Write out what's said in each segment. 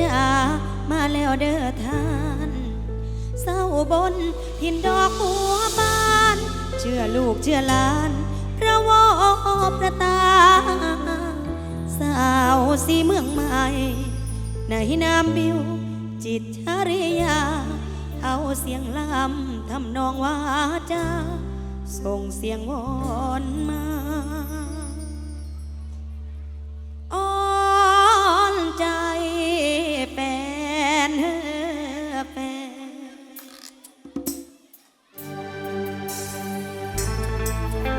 จ๋ามาแล้วเด้อท่านเศร้าบนทินดอกบัวบาน เชื่อลูกเชื่อหลานพระวอพระตา สาวสีเมืองใหม่ ในนามบิว จิตชริยา เอาเสียงลำทำนองว่าจาส่งเสียงวอนมา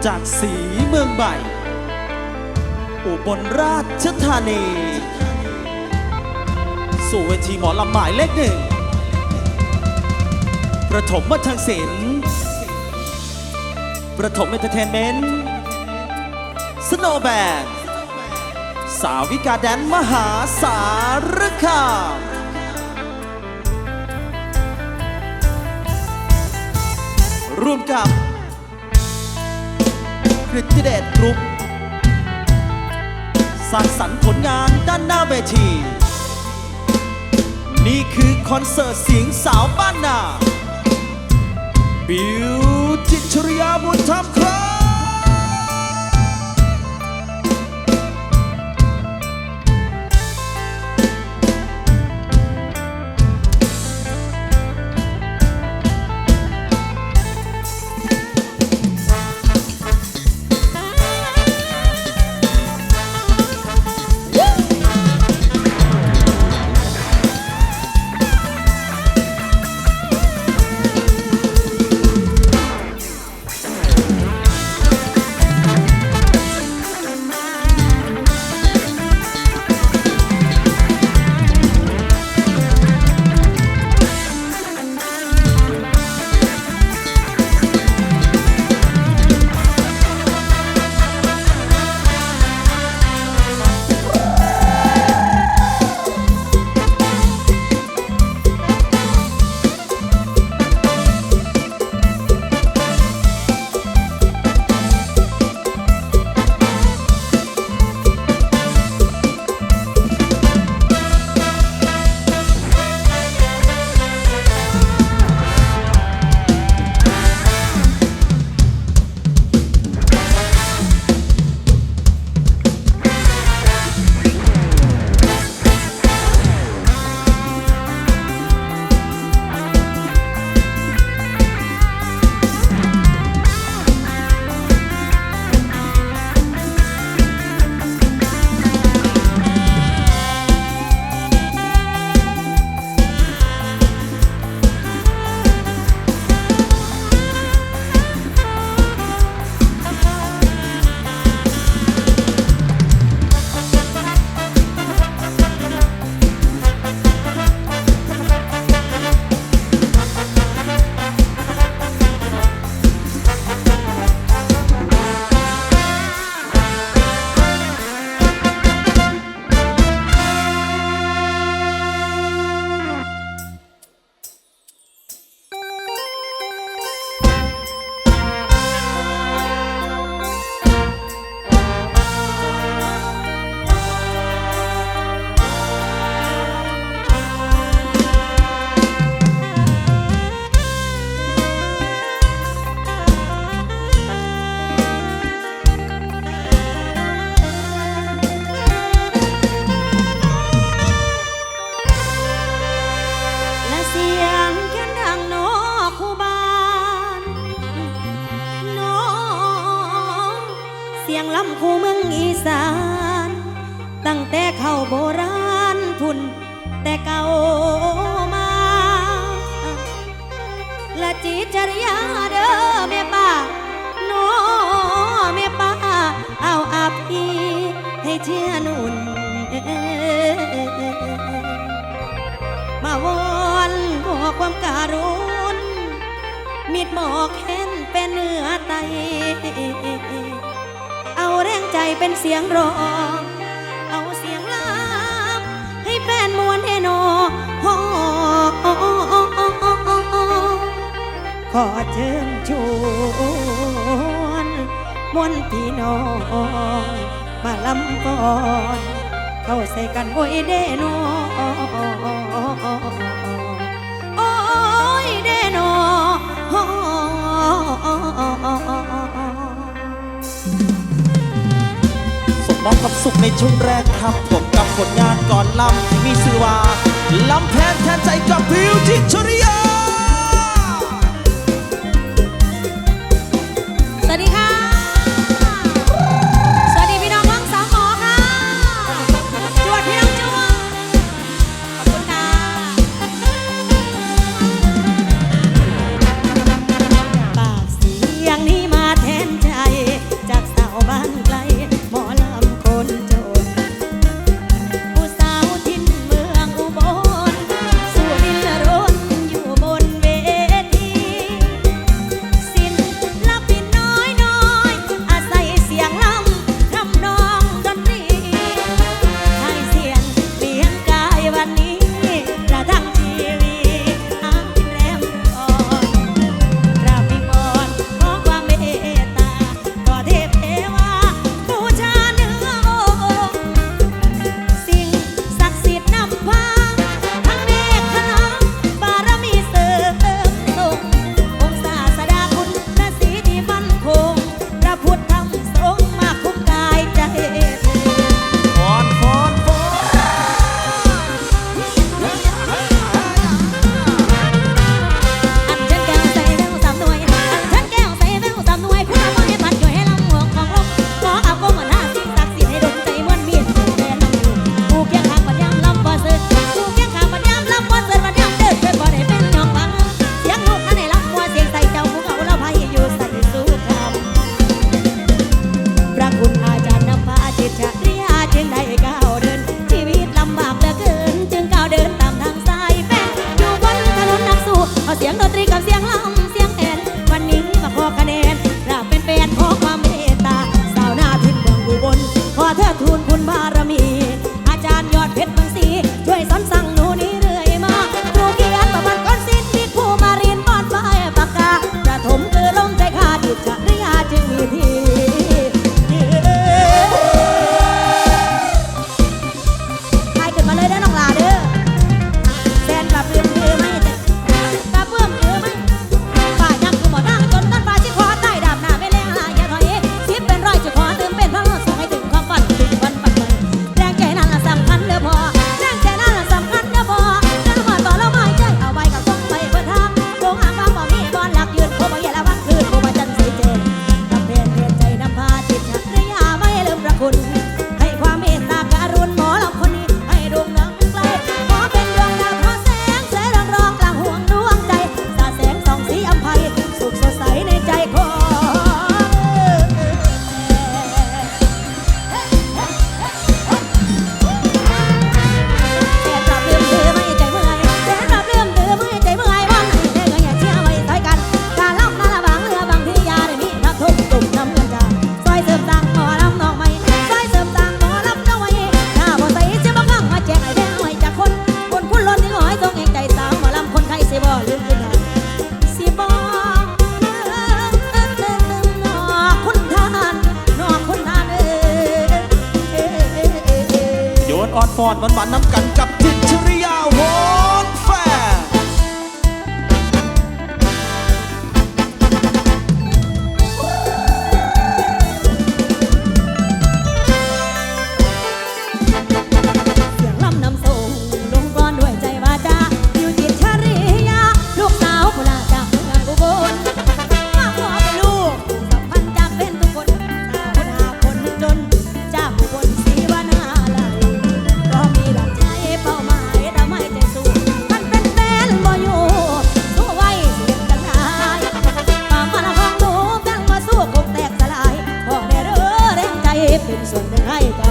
จากสีเมืองใหม่อุบลราชธานี สู่เวทีหมอลำหมายเลขหนึ่งประถมวัฒนศิลป์ประถมเอนเตอร์เทนเมนต์สโนว์แบนสาวิกาแดนมหาสารคามร่วมกับ กฤติเดชกรุ๊ปสร้างสรรค์ผลงานด้านหน้าเวที นี่คือคอนเสิร์ตเสียงสาวบ้านนา บิวจิตรชริยาบุญธรรมครับ มิดหมอกแค้นเป็นเนื้อไต เอาแรงใจเป็นเสียงร้อง เอาเสียงลามให้แฟนมวนให้นฮขอเชิญชวนมวนพี่น้อง มาลำก่อน เข้าใส่กันโอยเด้น้ ส่งมองความสุขในช่วงแรกครับ ผมกับผลงานก่อนลำที่มีสื่อว่าลำแทนแทนใจกับวิวจิตชริยา อ่อนฟอนวันหวานน้ำกันกับพี่ ส่วนหนึ่งให้กัน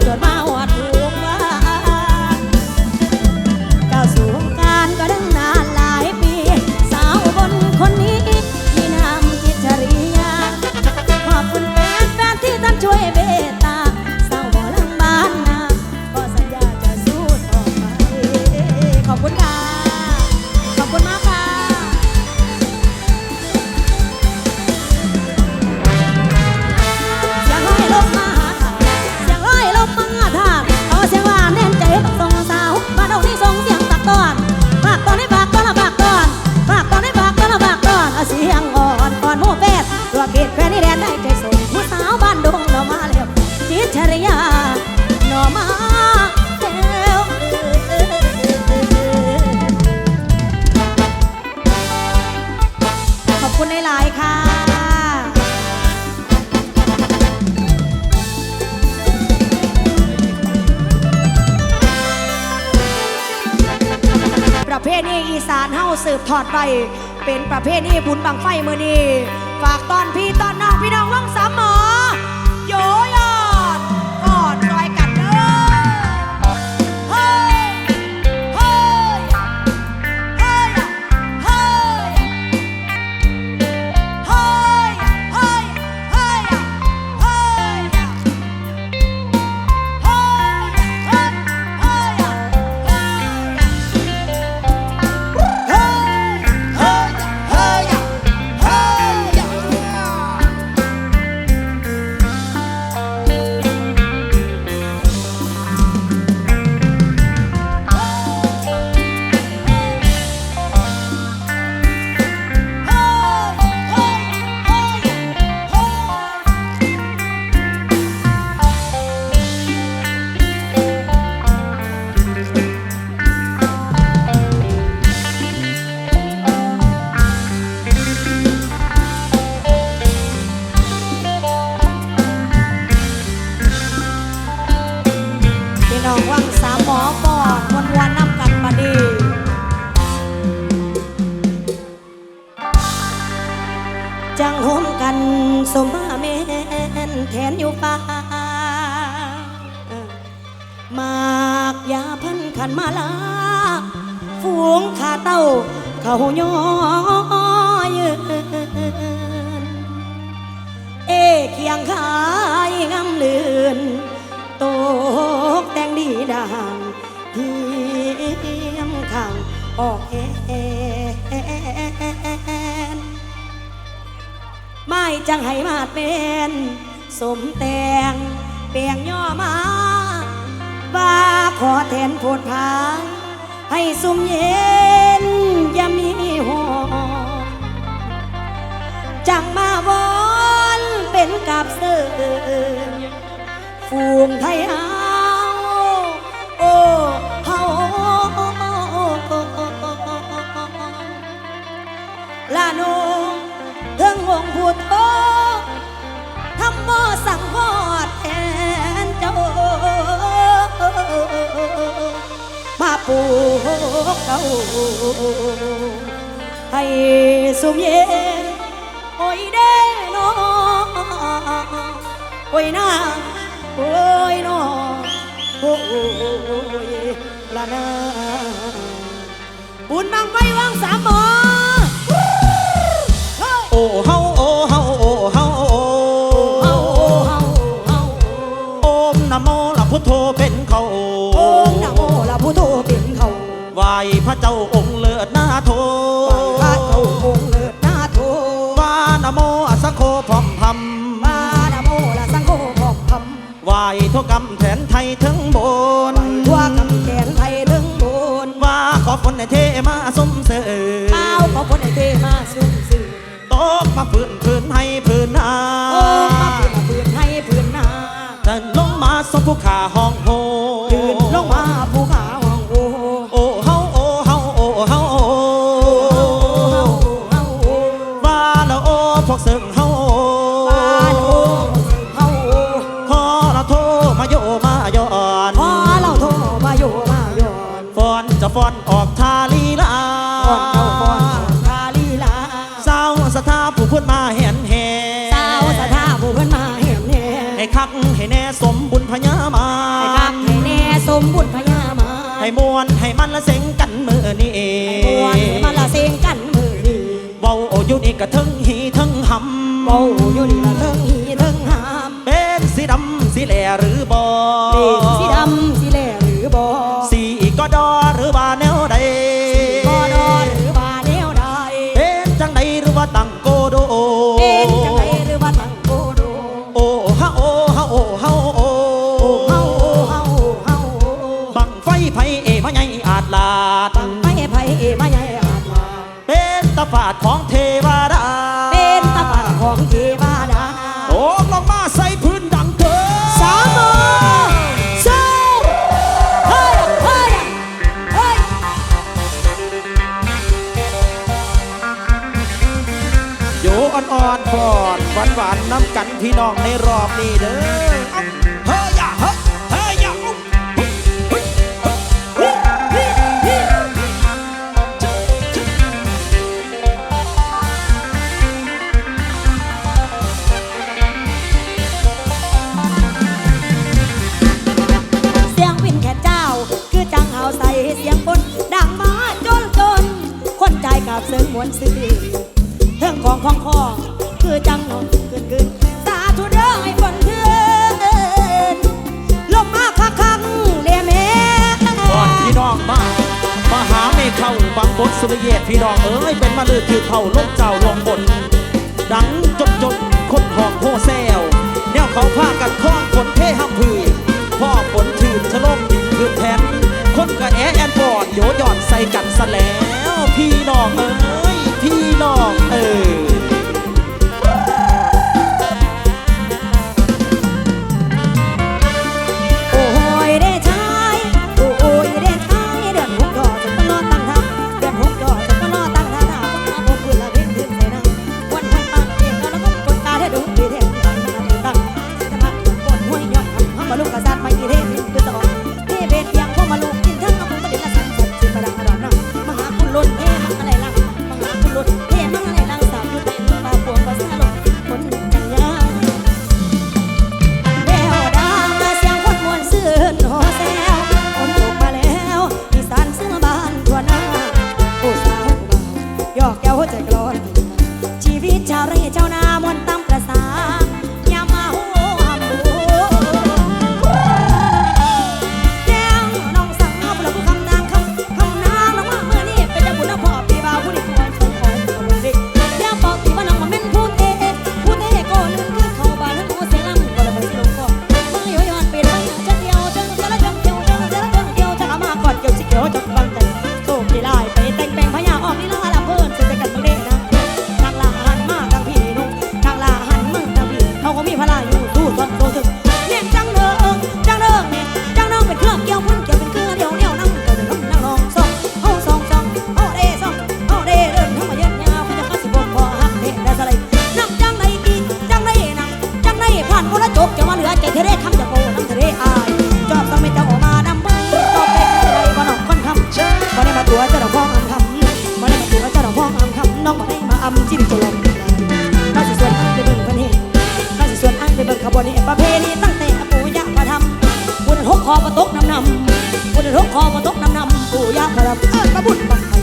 tu. ทอดไปเป็นประเภทนี่บุญบังไฟมือนี้ฝากตอนพี่ตอนน้องพี่น้องว่องสามหมอ ยงขายงามเลือนตกแต่งดีด่างเทียมข้างออกแอนไม่จังให้มาดเป็นสมแตงเปียงย่อมาว่าขอแทนโพดพางให้สุมเย็นอย่ามีหอจังมาวอ กับเสือฝูงไทยเฮาโอ้เฮาลาโนเทิงวงพูดโตทำบ่สั่งพอดแทนเจ้ามาปลูกเก้าให้สุมเย็น โอ้ยนาโอ้ยนอโอ้ยละนาบุญบังไฟวังสามหมอเฮ้ยโอ้เฮาโอ้เฮาโอ้เฮาโอ้เฮาเฮาเฮาโอมนะโมละพุทโธเป็นเขาโอ้นะโมละพุทโธเป็นเขาไหวพระเจ้าองค์เลิศหน้าโท ขอฝนในเทมาสมเสริเป้าขอพ้นไอเทมาสุ่มสื่อตกมาพื้นพื้นให้พื้นนาโอ้มาพื้นพื้นให้พื้นนาท่านลงมาสมผู้ขาห้อง ก็ทั้งหีทั้งหำเบาอยู่นี่ละทั้ง พี่น้องในรอบนี้เด้อ ใส่กันซะแล้ว พี่น้องเอ้ยพี่น้องเอ้ย ยาพลับเอิญประบุนบังไทย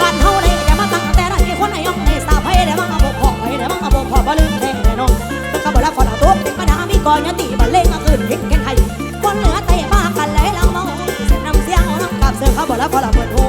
บ้านเฮาเลยแต่มาตั้งแต่ไรคนไหนย่องในสาไพ่แต่มางอาบกพ่อไพ่แต่มังอาบกพ่อบ่ลืมแต่น้องก็บ่ละฝนตกมาดามีก่อนยันตีบัเลงคืนเห็นแกนไทยคนเหนือไต่มากันเลยเรามองเสียน้ำเสียงน้ำกับเสือเขาบ่ละฝนละเปิดหู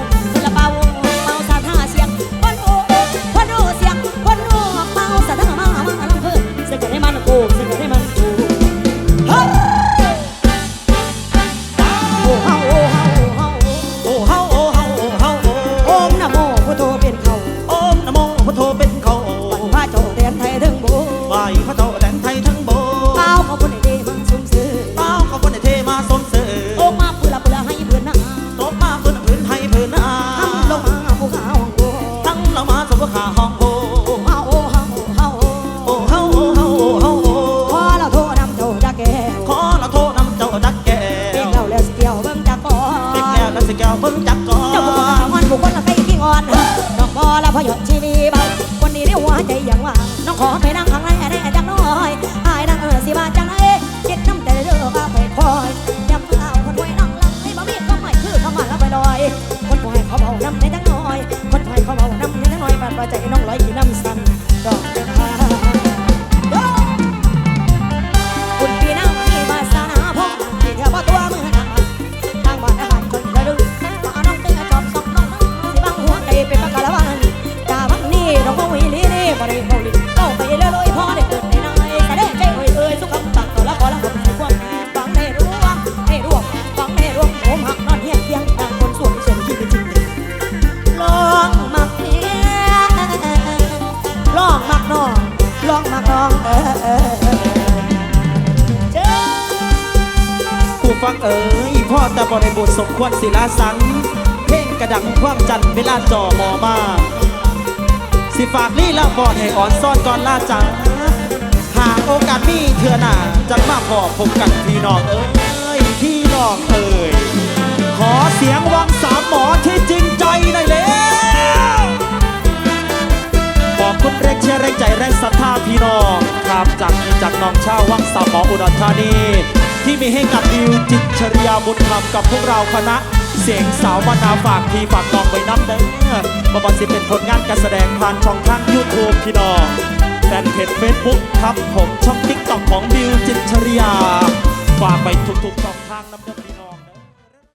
จอมอมากสิฝากลี่ละบอดให้อ่อนซ่อนก่อนล่าจังหากโอกาสมีเธอหนาจังมาขอพบกันพี่น้องเอ้ยพี่น้องเอ้ยขอเสียงวังสามหมอที่จริงใจหน่อยเร็วขอกคุณแรกเชียร์แรงใจแรงศรัทธาพี่น้องครับจากนี้จากน้องชาววังสามหมออุดรธานีที่มีให้กับดิวจิตชริยาบุญธรกับพวกเราคณะ เสียงสาวมานาฝากพี่ฝากน้องไว้น้ำเด้อบอบอสิเป็นผลงานการแสดงผ่านช่องทางยูทูบพี่น้องแฟนเพจเฟซบุ๊กครับผมช่องติ๊กต็อกของบิวจิตชริยา ฝากไปทุกๆช่องทางน้ำเด้อ